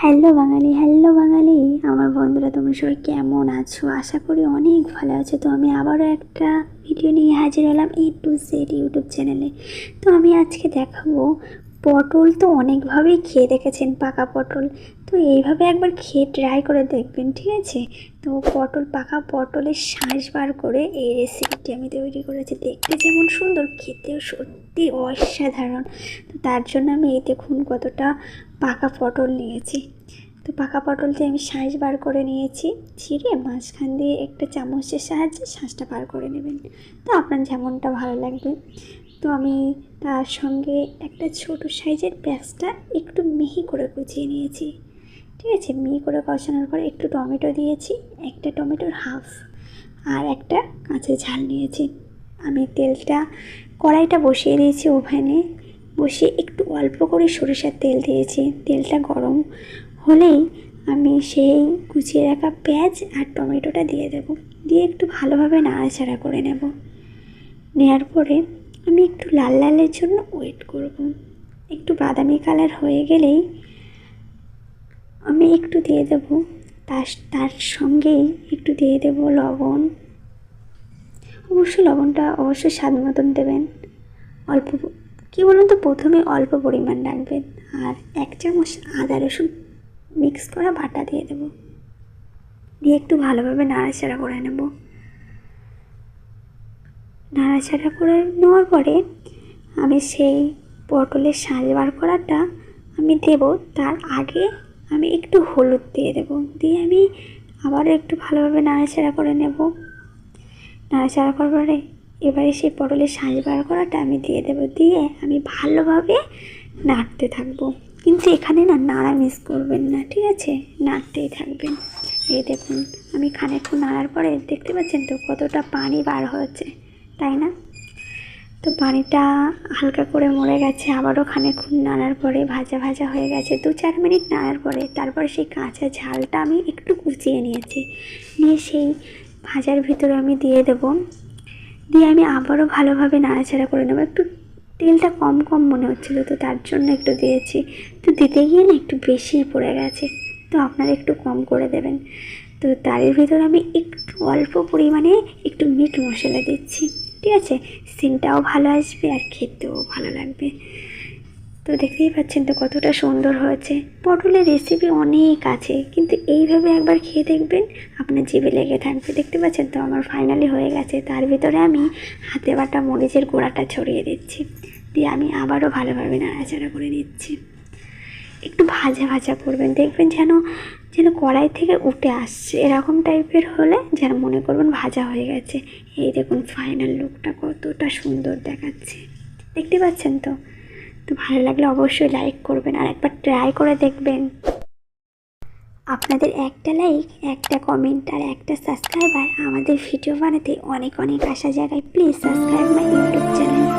Hello বাঙালি hello বাঙালি। আমার বন্ধুরা তুমি সবাই কেমন আছো? আশা করি অনেক ভালো আছো। তো আমি আবারও একটা ভিডিও নিয়ে হাজির হলাম এ টু জেড ইউটিউব চ্যানেলে তো আমি আজকে দেখাবো পটল তো অনেকভাবেই খেয়ে দেখেছেন, পাকা পটল। তো এইভাবে একবার খেয়ে ট্রাই করে দেখবেন, ঠিক আছে? তো পটল, পাকা পটলের শাঁস বার করে এই রেসিপিটি আমি তৈরি করেছি। দেখতে যেমন সুন্দর, খেতেও সত্যি অসাধারণ। তো তার জন্য আমি এই দেখুন কতটা পাকা পটল নিয়েছি। তো পাকা পটলটি আমি শাঁস বার করে নিয়েছি, ছিঁড়ে মাঝখান দিয়ে একটা চামচের সাহায্যে শাঁসটা বার করে নেবেন। তো আপনার যেমনটা ভালো লাগবে। তো আমি তার সঙ্গে একটা ছোট সাইজের পেঁয়াজটা একটু মিহি করে কুচিয়ে নিয়েছি। ঠিক আছে, মিহি করে কষানোর পরে একটু টমেটো দিয়েছি, একটা টমেটোর হাফ আর একটা কাঁচা ঝাল নিয়েছি। আমি তেলটা, কড়াইটা বসিয়ে দিয়েছি ওভেনে, বসিয়ে একটু অল্প করে সরিষার তেল দিয়েছি। তেলটা গরম হলেই আমি সেই কুচিয়ে রাখা পেঁয়াজ আর টমেটোটা দিয়ে দেব। দিয়ে একটু ভালোভাবে নাড়াচাড়া করে নেব। নেওয়ার পরে আমি একটু লাল লালের জন্য ওয়েট করব। একটু বাদামি কালার হয়ে গেলেই আমি একটু দিয়ে দেব। তার তার সঙ্গেই একটু দিয়ে দেব লবণ। অবশ্যই লবণটা অবশ্যই স্বাদ মতন দেবেন। অল্প, কী বলুন তো, প্রথমে অল্প পরিমাণ রাখবেন। আর এক চামচ আদা রসুন মিক্স করা বাটা দিয়ে দেব। দিয়ে একটু ভালোভাবে নাড়াচাড়া করে নেব। নাড়াচাড়া করে নেওয়ার পরে আমি সেই পটলের শাঁস বার করাটা আমি দেব। তার আগে আমি একটু হলুদ দিয়ে দেব। দিয়ে আমি আবারও একটু ভালোভাবে নাড়াচাড়া করে নেব। নাড়াচাড়া করার পরে এবারে সেই পটলের শাঁস বার করাটা আমি দিয়ে দেবো। দিয়ে আমি ভালোভাবে নাড়তে থাকব। কিন্তু এখানে না নাড়া মিস করবেন না, ঠিক আছে? নাড়তেই থাকবেন। এই দেখুন, আমি খানিকক্ষণ নাড়ার পরে দেখতে পাচ্ছেন তো কতটা পানি বার হচ্ছে তাই না? তো পানিটা হালকা করে মরে গেছে, আবারও খানিকক্ষণ নাড়ার পরে ভাজা ভাজা হয়ে গেছে। দু চার মিনিট নাড়ার পরে তারপরে সেই কাঁচা ঝালটা আমি একটু কুচিয়ে নিয়েছি। নিয়ে সেই ভাজার ভিতরে আমি দিয়ে দেবো। দিয়ে আমি আবারও ভালোভাবে নাড়াচাড়া করে নেব। একটু তেলটা কম কম মনে হচ্ছিল, তো তার জন্য একটু দিয়েছি। তো দিতে গিয়ে না একটু বেশিই পড়ে গেছে, তো আপনারা একটু কম করে দেবেন। তো তারই ভিতর আমি একটু অল্প পরিমাণে একটু মিট মশলা দিচ্ছি। ঠিক আছে? সিনটাও ভালো আসবে আর খেতেও ভালো লাগবে। তো দেখতেই পাচ্ছেন তো কতটা সুন্দর হয়েছে। পটলের রেসিপি অনেক আছে, কিন্তু এইভাবে একবার খেয়ে দেখবেন আপনার জিভে লেগে থাকবে। দেখতে পাচ্ছেন তো আমার ফাইনালি হয়ে গেছে। তার ভিতরে আমি হাতে বাটা মরিচের গোড়াটা ছড়িয়ে দিচ্ছি। দিয়ে আমি আবারও ভালোভাবে নাড়াচাড়া করে নিচ্ছি। একটু ভাজা ভাজা করবেন। দেখবেন যেন যেন কড়াই থেকে উঠে আসছে। এরকম টাইপের হলে যেন মনে করবেন ভাজা হয়ে গেছে। এই দেখুন ফাইনাল লুকটা কতটা সুন্দর দেখাচ্ছে। দেখতে পাচ্ছেন তো? তো ভালো লাগলে অবশ্যই লাইক করবেন আর একবার ট্রাই করে দেখবেন। আপনাদের একটা লাইক একটা কমেন্ট আর একটা সাবস্ক্রাইবার আমাদের ভিডিও বানাতে অনেক অনেক আসা জায়গায় প্লিজ সাবস্ক্রাইব মাই